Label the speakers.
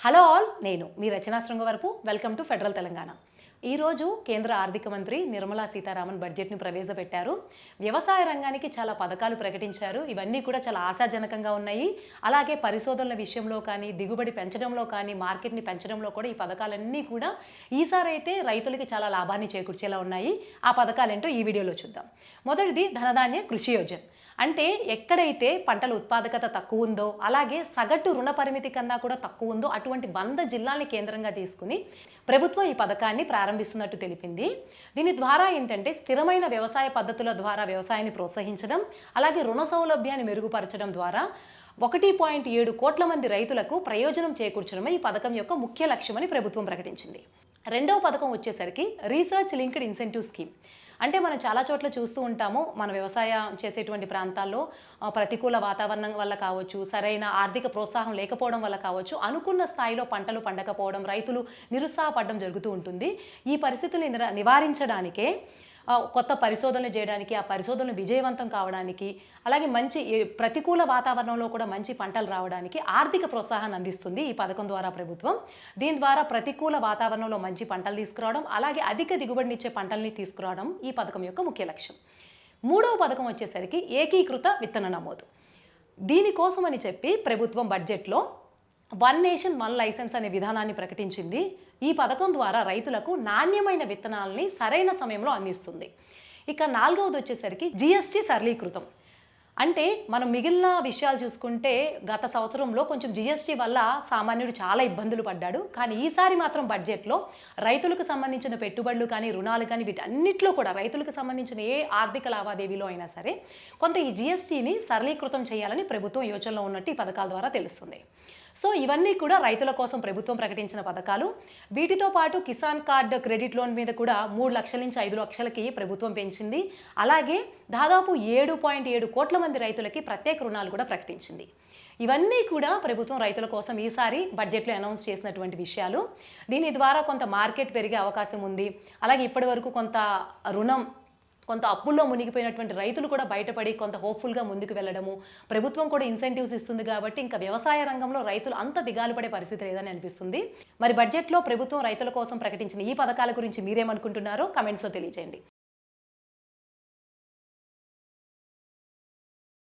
Speaker 1: Hello all నేను మీ Rachana Srungavarapu welcome to federal Telangana. ఈరోజు కేంద్ర ఆర్థిక మంత్రి నిర్మలా సీతారామన్ బడ్జెట్ని ప్రవేశపెట్టారు. వ్యవసాయ రంగానికి చాలా పథకాలు ప్రకటించారు. ఇవన్నీ కూడా చాలా ఆశాజనకంగా ఉన్నాయి. అలాగే పరిశోధనల విషయంలో కానీ దిగుబడి పెంచడంలో కానీ మార్కెట్ని పెంచడంలో కూడా ఈ పథకాలన్నీ కూడా ఈసారి అయితే రైతులకి చాలా లాభాన్ని చేకూర్చేలా ఉన్నాయి. ఆ పథకాలేంటో ఈ వీడియోలో చూద్దాం. మొదటిది ధనధాన్య కృషి యోజన. అంటే ఎక్కడైతే పంటల ఉత్పాదకత తక్కువ ఉందో అలాగే సగటు రుణ పరిమితి కన్నా కూడా తక్కువ ఉందో అటువంటి వంద జిల్లాల్ని కేంద్రంగా తీసుకుని ప్రభుత్వం ఈ పథకాన్ని ప్రారంభిస్తున్నట్టు తెలిపింది. దీని ద్వారా ఏంటంటే స్థిరమైన వ్యవసాయ పద్ధతుల ద్వారా వ్యవసాయాన్ని ప్రోత్సహించడం అలాగే రుణ సౌలభ్యాన్ని మెరుగుపరచడం ద్వారా ఒకటి పాయింట్ ఏడు కోట్ల మంది రైతులకు ప్రయోజనం చేకూర్చడమే ఈ పథకం యొక్క ముఖ్య లక్ష్యమని ప్రభుత్వం ప్రకటించింది. రెండవ పథకం వచ్చేసరికి రీసెర్చ్ లింక్డ్ ఇన్సెంటివ్ స్కీమ్. అంటే మనం చాలా చోట్ల చూస్తూ ఉంటాము మన వ్యవసాయం చేసేటువంటి ప్రాంతాల్లో ప్రతికూల వాతావరణం వల్ల కావచ్చు సరైన ఆర్థిక ప్రోత్సాహం లేకపోవడం వల్ల కావచ్చు అనుకున్న స్థాయిలో పంటలు పండకపోవడం రైతులు నిరుత్సాహపడడం జరుగుతూ ఉంటుంది. ఈ పరిస్థితులు నివారించడానికే కొత్త పరిశోధనలు చేయడానికి ఆ పరిశోధనలు విజయవంతం కావడానికి అలాగే మంచి ప్రతికూల వాతావరణంలో కూడా మంచి పంటలు రావడానికి ఆర్థిక ప్రోత్సాహాన్ని అందిస్తుంది ఈ పథకం ద్వారా ప్రభుత్వం. దీని ద్వారా ప్రతికూల వాతావరణంలో మంచి పంటలు తీసుకురావడం అలాగే అధిక దిగుబడినిచ్చే పంటల్ని తీసుకురావడం ఈ పథకం యొక్క ముఖ్య లక్ష్యం. మూడవ పథకం వచ్చేసరికి ఏకీకృత విత్తన నమోదు. దీనికోసమని చెప్పి ప్రభుత్వం బడ్జెట్లో వన్ నేషన్ వన్ లైసెన్స్ అనే విధానాన్ని ప్రకటించింది. ఈ పథకం ద్వారా రైతులకు నాణ్యమైన విత్తనాలని సరైన సమయంలో అందిస్తుంది. ఇక నాలుగవది వచ్చేసరికి జిఎస్టీ సరళీకృతం. అంటే మనం మిగిలిన విషయాలు చూసుకుంటే గత సంవత్సరంలో కొంచెం జిఎస్టీ వల్ల సామాన్యుడు చాలా ఇబ్బందులు పడ్డాడు. కానీ ఈసారి మాత్రం బడ్జెట్లో రైతులకు సంబంధించిన పెట్టుబడులు కానీ రుణాలు కానీ వీటన్నిటిలో కూడా రైతులకు సంబంధించిన ఏ ఆర్థిక లావాదేవీలో అయినా సరే కొంత ఈ జిఎస్టీని సరళీకృతం చేయాలని ప్రభుత్వం యోచనలో ఉన్నట్టు ఈ పథకాల ద్వారా తెలుస్తుంది. సో ఇవన్నీ కూడా రైతుల కోసం ప్రభుత్వం ప్రకటించిన పథకాలు. వీటితో పాటు కిసాన్ కార్డ్ క్రెడిట్ లోన్ మీద కూడా మూడు లక్షల నుంచి ఐదు లక్షలకి ప్రభుత్వం పెంచింది. అలాగే దాదాపు ఏడు పాయింట్ ఏడు కోట్ల మంది రైతులకి ప్రత్యేక రుణాలు కూడా ప్రకటించింది. ఇవన్నీ కూడా ప్రభుత్వం రైతుల కోసం ఈసారి బడ్జెట్లో అనౌన్స్ చేసినటువంటి విషయాలు. దీని ద్వారా కొంత మార్కెట్ పెరిగే అవకాశం ఉంది. అలాగే ఇప్పటి వరకు కొంత రుణం కొంత అప్పుల్లో మునిగిపోయినటువంటి రైతులు కూడా బయటపడి కొంత హోప్ఫుల్గా ముందుకు వెళ్ళడము ప్రభుత్వం కూడా ఇన్సెంటివ్స్ ఇస్తుంది కాబట్టి ఇంకా వ్యవసాయ రంగంలో రైతులు అంత దిగాలు పడే పరిస్థితి లేదని అనిపిస్తుంది. మరి బడ్జెట్లో ప్రభుత్వం రైతుల కోసం ప్రకటించిన ఈ పథకాల గురించి మీరేమనుకుంటున్నారో కమెంట్స్లో తెలియజేయండి.